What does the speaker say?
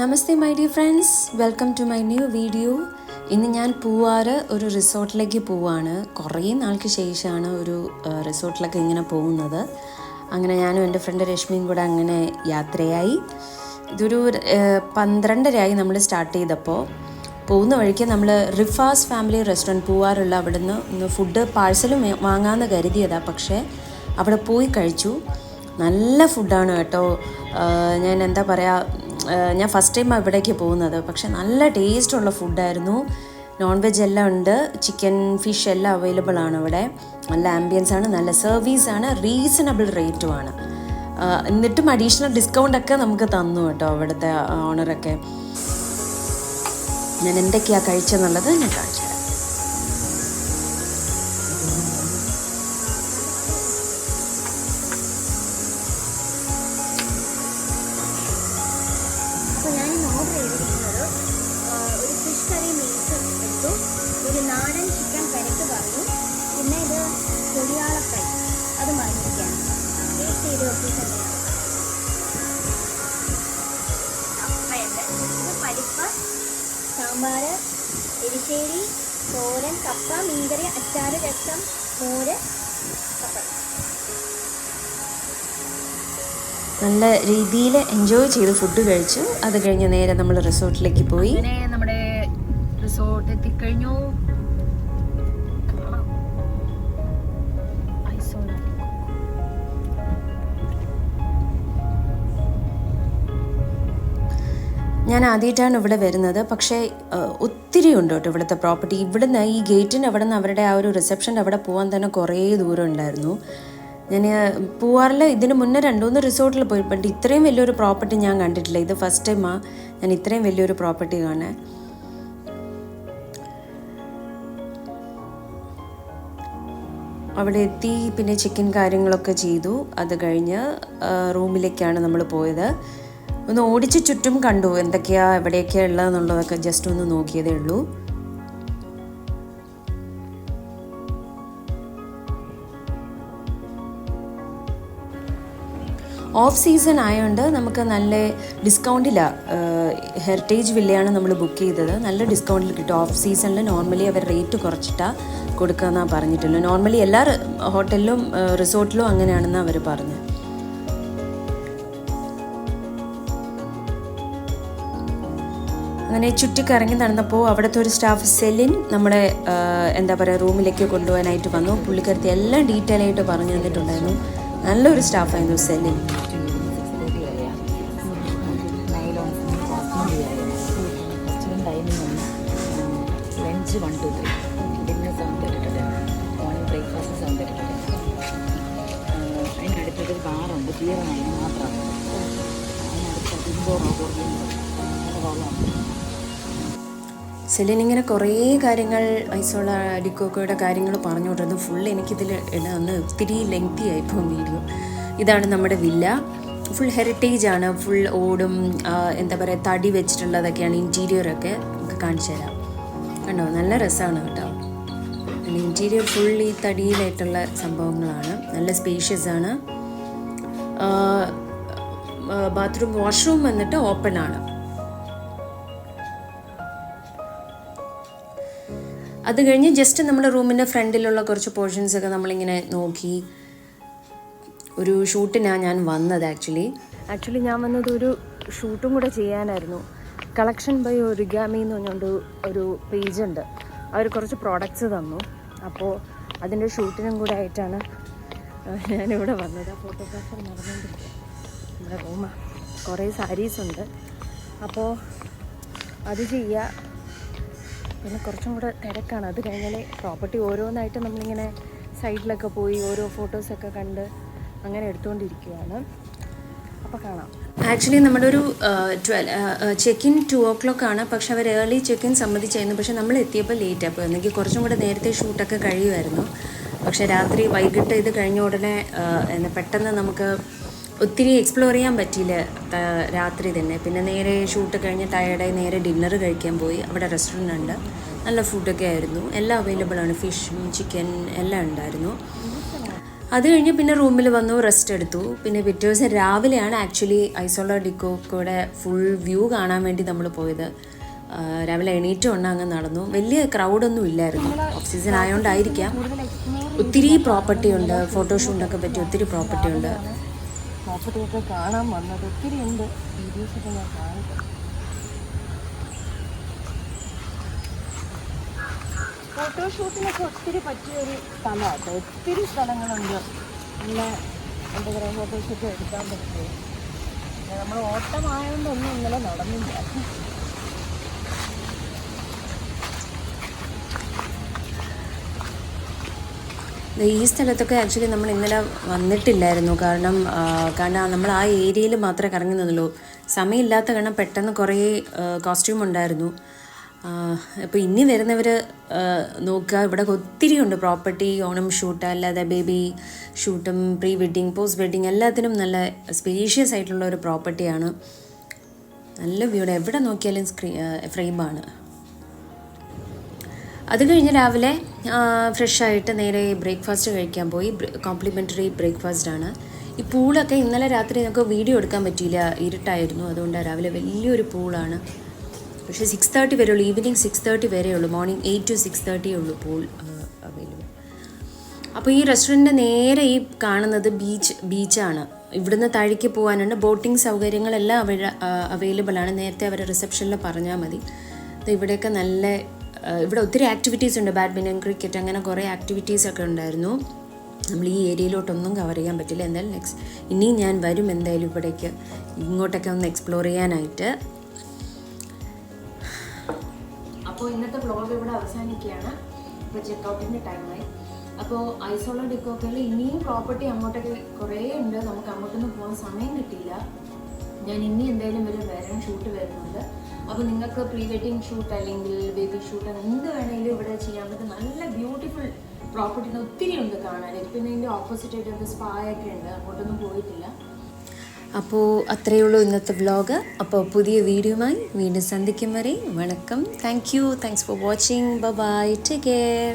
Namaste my dear friends. Welcome to my new video. ഇന്ന് ഞാൻ പൂവാറ് ഒരു റിസോർട്ടിലേക്ക് പോവാണ്. കുറേ നാൾക്ക് ശേഷമാണ് ഒരു റിസോർട്ടിലൊക്കെ ഇങ്ങനെ പോകുന്നത്. അങ്ങനെ ഞാനും എന്റെ ഫ്രണ്ട് രശ്മിയും കൂടെ അങ്ങനെ യാത്രയായി. ഇതൊരു പന്ത്രണ്ടരയായി നമ്മൾ സ്റ്റാർട്ട് ചെയ്തപ്പോൾ. പോകുന്ന വഴിക്ക് നമ്മൾ റിഫാസ് ഫാമിലി റെസ്റ്റോറന്റ് പൂവാറുള്ള നിന്ന് ഒന്ന് ഫുഡ് പാഴ്സലും വാങ്ങാമെന്ന് കരുതിയതാണ് പക്ഷേ അവിടെ പോയി കഴിച്ചു. നല്ല ഫുഡാണ് കേട്ടോ. ഞാൻ എന്താ പറയുക ഞാൻ ഫസ്റ്റ് ടൈം ഇവിടേക്ക് പോകുന്നത്. പക്ഷെ നല്ല ടേസ്റ്റുള്ള ഫുഡായിരുന്നു നോൺ വെജ് എല്ലാം ഉണ്ട്. ചിക്കൻ ഫിഷ് എല്ലാം അവൈലബിൾ ആണ് ഇവിടെ. നല്ല ആംബിയൻസ് ആണ് നല്ല സർവീസ് ആണ് റീസണബിൾ റേറ്റും ആണ്. എന്നിട്ടും അഡീഷണൽ ഡിസ്കൗണ്ടൊക്കെ നമുക്ക് തന്നു കേട്ടോ അവിടുത്തെ ഓണറൊക്കെ ഞാൻ എന്തൊക്കെയാണ് കഴിച്ചെന്നുള്ളത് ഞാൻ കാണിച്ചു പെരട്ട് പറഞ്ഞു പിന്നെ ഇത് ഫ്രൈ അത് മറിഞ്ഞിരിക്കുകയാണ് ഏറ്റവും ചെയ്ത് നോക്കിയിട്ട് കപ്പയുണ്ട് ഇത് പരിപ്പ് സാമ്പാർ എരിശ്ശേരി തോരൻ കപ്പ മീൻകറി അച്ചാർ രസം മോര് പപ്പടം നല്ല രീതിയിൽ എൻജോയ് ചെയ്ത് ഫുഡ് കഴിച്ചു. അത് കഴിഞ്ഞ് നേരെ നമ്മൾ റിസോർട്ടിലേക്ക് പോയി. അങ്ങനെ നമ്മുടെ റിസോർട്ട് എത്തിക്കഴിഞ്ഞു. ഞാൻ ആദ്യമായിട്ടാണ് ഇവിടെ വരുന്നത്. പക്ഷേ ഒത്തിരി ഉണ്ട് കേട്ടോ ഇവിടുത്തെ പ്രോപ്പർട്ടി ഇവിടുന്ന് ഈ ഗേറ്റിന്റെ അവിടെ നിന്ന് അവരുടെ ആ ഒരു റിസപ്ഷന്റെ അവിടെ പോകാൻ തന്നെ കുറേ ദൂരം ഉണ്ടായിരുന്നു. ഞാൻ പൂവാറിൽ ഇതിന് മുന്നേ രണ്ടുമൂന്ന് റിസോർട്ടിൽ പോയി ബട്ട് ഇത്രയും വലിയൊരു പ്രോപ്പർട്ടി ഞാൻ കണ്ടിട്ടില്ല. ഇത് ഫസ്റ്റ് ടൈമാണ് ഞാൻ ഇത്രയും വലിയൊരു പ്രോപ്പർട്ടി കാണാൻ. അവിടെ എത്തി പിന്നെ ചിക്കൻ കാര്യങ്ങളൊക്കെ ചെയ്തു. അത് കഴിഞ്ഞ് റൂമിലേക്കാണ് നമ്മൾ പോയത്. ഒന്ന് ഓടിച്ച് ചുറ്റും കണ്ടു. എന്തൊക്കെയാ എവിടെയൊക്കെയാ ഉള്ളതെന്നുള്ളതൊക്കെ ജസ്റ്റ് ഒന്ന് നോക്കിയതേ ഉള്ളൂ. ഓഫ് സീസൺ ആയതുകൊണ്ട് നമുക്ക് നല്ല ഡിസ്കൗണ്ടിലാണ് ഹെറിറ്റേജ് വില്ലയാണ് നമ്മൾ ബുക്ക് ചെയ്തത്. നല്ല ഡിസ്കൗണ്ടിൽ കിട്ടും. ഓഫ് സീസണിൽ നോർമലി അവർ റേറ്റ് കുറച്ചിട്ടാണ് കൊടുക്കുക എന്നാണ് പറഞ്ഞിട്ടുള്ളൂ. നോർമലി എല്ലാ ഹോട്ടലിലും റിസോർട്ടിലും അങ്ങനെയാണെന്നാണ് അവർ പറഞ്ഞു. അങ്ങനെ ചുറ്റിക്കറങ്ങി നടന്നപ്പോൾ അവിടുത്തെ ഒരു സ്റ്റാഫ് സെലിൻ നമ്മുടെ എന്താ പറയുക റൂമിലേക്ക് കൊണ്ടുപോകാനായിട്ട് വന്നു. പുള്ളിക്കാരത്തി എല്ലാം ഡീറ്റെയിൽ ആയിട്ട് പറഞ്ഞു തന്നിട്ടുണ്ടായിരുന്നു. നല്ലൊരു സ്റ്റാഫായിരുന്നു സെലിൻ. ബ്രേക്ക്ഫാസ്റ്റ് ബാറുണ്ട് ബിയർ മാത്രമാണ് അതിനടുത്ത് ഇൻഡോർ അത് വെള്ളമാണ് സെലിൻ ഇങ്ങനെ കുറേ കാര്യങ്ങൾ ഐസോള ഡിക്കോക്കോയുടെ കാര്യങ്ങൾ പറഞ്ഞുകൊണ്ടിരുന്നു. ഫുൾ എനിക്കിതിൽ ഇടാന്ന് ഒത്തിരി ലെങ്തി ആയിപ്പോൾ വീഡിയോ ഇതാണ് നമ്മുടെ വില്ല. ഫുൾ ഹെറിറ്റേജ് ആണ്. ഫുൾ ഓടും എന്താ പറയുക തടി വെച്ചിട്ടുള്ളതൊക്കെയാണ് ഇന്റീരിയറൊക്കെ നമുക്ക് കാണിച്ചു തരാം. കണ്ടോ? നല്ല രസമാണ് കേട്ടോ. ഇന്റീരിയർ ഫുൾ ഈ തടിയിലായിട്ടുള്ള സംഭവങ്ങളാണ്. നല്ല സ്പേഷ്യസ് ആണ്. ബാത്റൂം വാഷ്റൂം വന്നിട്ട് ഓപ്പൺ ആണ്. അത് കഴിഞ്ഞ് ജസ്റ്റ് നമ്മുടെ റൂമിന്റെ ഫ്രണ്ടിലുള്ള കുറച്ച് പോർഷൻസ് ഒക്കെ നമ്മളിങ്ങനെ നോക്കി. ഒരു ഷൂട്ടിനാണ് ഞാൻ വന്നത് ആക്ച്വലി ആക്ച്വലി ഞാൻ വന്നത് ഒരു ഷൂട്ടും കൂടെ ചെയ്യാനായിരുന്നു. കളക്ഷൻ ബൈ ഒറിഗാമി എന്ന് പറഞ്ഞുകൊണ്ട് ഒരു പേജ് ഉണ്ട്. അവർ കുറച്ച് പ്രോഡക്റ്റ്സ് തന്നു. അപ്പോൾ അതിന്റെ ഷൂട്ടിനും കൂടെ ആയിട്ടാണ് ഞാനിവിടെ വന്നത്. ഫോട്ടോഗ്രാഫർ നടന്നുകൊണ്ടിരിക്കുക നമ്മുടെ റൂമാണ് കുറേ സാരീസ് ഉണ്ട്. അപ്പോൾ അത് ചെയ്യുക പിന്നെ കുറച്ചും കൂടെ തിരക്കാണ്. അത് കഴിഞ്ഞാൽ പ്രോപ്പർട്ടി ഓരോന്നായിട്ട് നമ്മളിങ്ങനെ സൈഡിലൊക്കെ പോയി ഓരോ ഫോട്ടോസൊക്കെ കണ്ട് അങ്ങനെ എടുത്തുകൊണ്ടിരിക്കുകയാണ് അപ്പോൾ കാണാം. ആക്ച്വലി നമ്മുടെ ഒരു twelve check in two o'clock ആണ്. പക്ഷെ അവർ ഏർലി ചെക്ക് ഇൻ സമ്മതിച്ചായിരുന്നു. പക്ഷെ നമ്മൾ എത്തിയപ്പോൾ ലേറ്റ് അപ്പോൾ എന്നെങ്കിൽ കുറച്ചും കൂടെ നേരത്തെ ഷൂട്ടൊക്കെ കഴിയുമായിരുന്നു. പക്ഷേ രാത്രി വൈകിട്ട് ഇത് കഴിഞ്ഞ ഉടനെ പെട്ടെന്ന് നമുക്ക് ഒത്തിരി എക്സ്പ്ലോർ ചെയ്യാൻ പറ്റിയില്ല രാത്രി തന്നെ. പിന്നെ നേരെ ഷൂട്ട് കഴിഞ്ഞ് ടയർഡായി നേരെ ഡിന്നർ കഴിക്കാൻ പോയി. അവിടെ റെസ്റ്റോറന്റ് ഉണ്ട്. നല്ല ഫുഡൊക്കെ ആയിരുന്നു. എല്ലാം അവൈലബിൾ ആണ്. ഫിഷും ചിക്കൻ എല്ലാം ഉണ്ടായിരുന്നു. അത് കഴിഞ്ഞ് പിന്നെ റൂമിൽ വന്നു റെസ്റ്റ് എടുത്തു. പിന്നെ പിറ്റേ ദിവസം രാവിലെയാണ് ആക്ച്വലി ഐസോള ഡിക്കോക്കോടെ ഫുൾ വ്യൂ കാണാൻ വേണ്ടി നമ്മൾ പോയത്. രാവിലെ എണീറ്റ് കൊണ്ട് അങ്ങ് നടന്നു. വലിയ ക്രൗഡൊന്നും ഇല്ലായിരുന്നു. ഓഫ് സീസൺ ആയതുകൊണ്ടായിരിക്കാം ഒത്തിരി പ്രോപ്പർട്ടി ഉണ്ട്. ഫോട്ടോഷൂട്ടൊക്കെ പറ്റി ഒത്തിരി പ്രോപ്പർട്ടി ഉണ്ട്. പ്രോപ്പർട്ടിയൊക്കെ കാണാൻ വന്നത്. ഒത്തിരി ഉണ്ട്. വീഡിയോസൊക്കെ ഞാൻ കാണിക്കാം ഫോട്ടോഷൂട്ടിനൊക്കെ ഒത്തിരി പറ്റിയ ഒരു സ്ഥലമാണ് ഒത്തിരി സ്ഥലങ്ങളുണ്ട്. പിന്നെ എന്താ പറയുക ഫോട്ടോഷൂട്ട് എടുക്കാൻ പറ്റുമോ നമ്മൾ ഓട്ടമായതുകൊണ്ടൊന്നും ഇന്നലെ നടന്നില്ല. ഈ സ്ഥലത്തൊക്കെ ആക്ച്വലി നമ്മൾ ഇന്നലെ വന്നിട്ടില്ലായിരുന്നു. കാരണം കാരണം നമ്മൾ ആ ഏരിയയിൽ മാത്രമേ കറങ്ങി നിന്നുള്ളൂ സമയമില്ലാത്ത കാരണം പെട്ടെന്ന് കുറേ കോസ്റ്റ്യൂം ഉണ്ടായിരുന്നു. അപ്പോൾ ഇനി വരുന്നവർ നോക്കുക. ഇവിടെ ഒത്തിരി ഉണ്ട്. പ്രോപ്പർട്ടി ഓണം ഷൂട്ട് അല്ലാതെ ബേബി ഷൂട്ടും പ്രീ വെഡ്ഡിങ് പോസ്റ്റ് വെഡ്ഡിങ് എല്ലാത്തിനും നല്ല സ്പേഷ്യസ് ആയിട്ടുള്ള ഒരു പ്രോപ്പർട്ടിയാണ് നല്ല വ്യൂടെ എവിടെ നോക്കിയാലും സ്ക്രീ ഫ്രെയിമാണ് അത് കഴിഞ്ഞ് രാവിലെ ഫ്രഷ് ആയിട്ട് നേരെ ബ്രേക്ക്ഫാസ്റ്റ് കഴിക്കാൻ പോയി. കോംപ്ലിമെന്ററി ബ്രേക്ക്ഫാസ്റ്റ് ആണ്. ഈ പൂളൊക്കെ ഇന്നലെ രാത്രി നമുക്ക് വീഡിയോ എടുക്കാൻ പറ്റിയില്ല. ഇരുട്ടായിരുന്നു. അതുകൊണ്ട് രാവിലെ വലിയൊരു പൂളാണ്. പക്ഷേ സിക്സ് തേർട്ടി വരെ ഉള്ളൂ ഈവനിങ് സിക്സ് തേർട്ടി വരെ ഉള്ളൂ. Morning eight to six thirty ഉള്ളൂ പൂൾ അവൈലബിൾ അപ്പോൾ ഈ റെസ്റ്റോറന്റിന്റെ നേരെ ഈ കാണുന്നത് ബീച്ച് ബീച്ചാണ് ഇവിടുന്ന് താഴേക്ക് പോകാനുണ്ട്. ബോട്ടിംഗ് സൗകര്യങ്ങളെല്ലാം അവ അവൈലബിൾ ആണ്. നേരത്തെ അവരുടെ റിസപ്ഷനിൽ പറഞ്ഞാൽ മതി. ഇവിടെയൊക്കെ നല്ല ഇവിടെ ഒത്തിരി ആക്ടിവിറ്റീസ് ഉണ്ട്. ബാഡ്മിന്റൺ ക്രിക്കറ്റ് അങ്ങനെ കുറേ ആക്ടിവിറ്റീസ് ഒക്കെ ഉണ്ടായിരുന്നു. നമ്മൾ ഈ ഏരിയയിലോട്ടൊന്നും കവർ ചെയ്യാൻ പറ്റില്ല. എന്തായാലും നെക്സ്റ്റ് ഇനിയും ഞാൻ വരും എന്തായാലും ഇവിടേക്ക്. ഇങ്ങോട്ടൊക്കെ ഒന്ന് എക്സ്പ്ലോർ ചെയ്യാനായിട്ട്. അപ്പോൾ ഇന്നത്തെ വ്ളോഗ് ഇവിടെ അവസാനിക്കുകയാണ്. ഇപ്പോൾ ചെക്കൗട്ടിന്റെ ടൈമായി അപ്പോൾ ഐസോള ഡിക്കോക്കയിൽ ഇനിയും പ്രോപ്പർട്ടി അങ്ങോട്ടൊക്കെ കുറേ ഉണ്ട്. നമുക്ക് അങ്ങോട്ടൊന്നും പോകാൻ സമയം കിട്ടിയില്ല. ഞാൻ ഇനി എന്തായാലും ഒരു വരണം ഷൂട്ട് വരുന്നുണ്ട്. അപ്പോൾ നിങ്ങൾക്ക് പ്രീ വെഡിങ് ഷൂട്ട് അല്ലെങ്കിൽ ബേബി ഷൂട്ട് എന്ത് വേണമെങ്കിലും ഇവിടെ ചെയ്യാൻ പറ്റും. നല്ല ബ്യൂട്ടിഫുൾ പ്രോപ്പർട്ടി ഒത്തിരി ഉണ്ട് കാണാൻ. പിന്നെ ഇതിന്റെ ഓപ്പോസിറ്റ് ആയിട്ട് ഒരു സ്പായൊക്കെ ഉണ്ട്. അങ്ങോട്ടൊന്നും പോയിട്ടില്ല. അപ്പോൾ അത്രയേ ഉള്ളൂ ഇന്നത്തെ വ്ലോഗ് അപ്പോൾ പുതിയ വീഡിയോയുമായി വീണ്ടും സന്ധിക്കും വരെ. വണക്കം. Thank you thanks for watching bye take care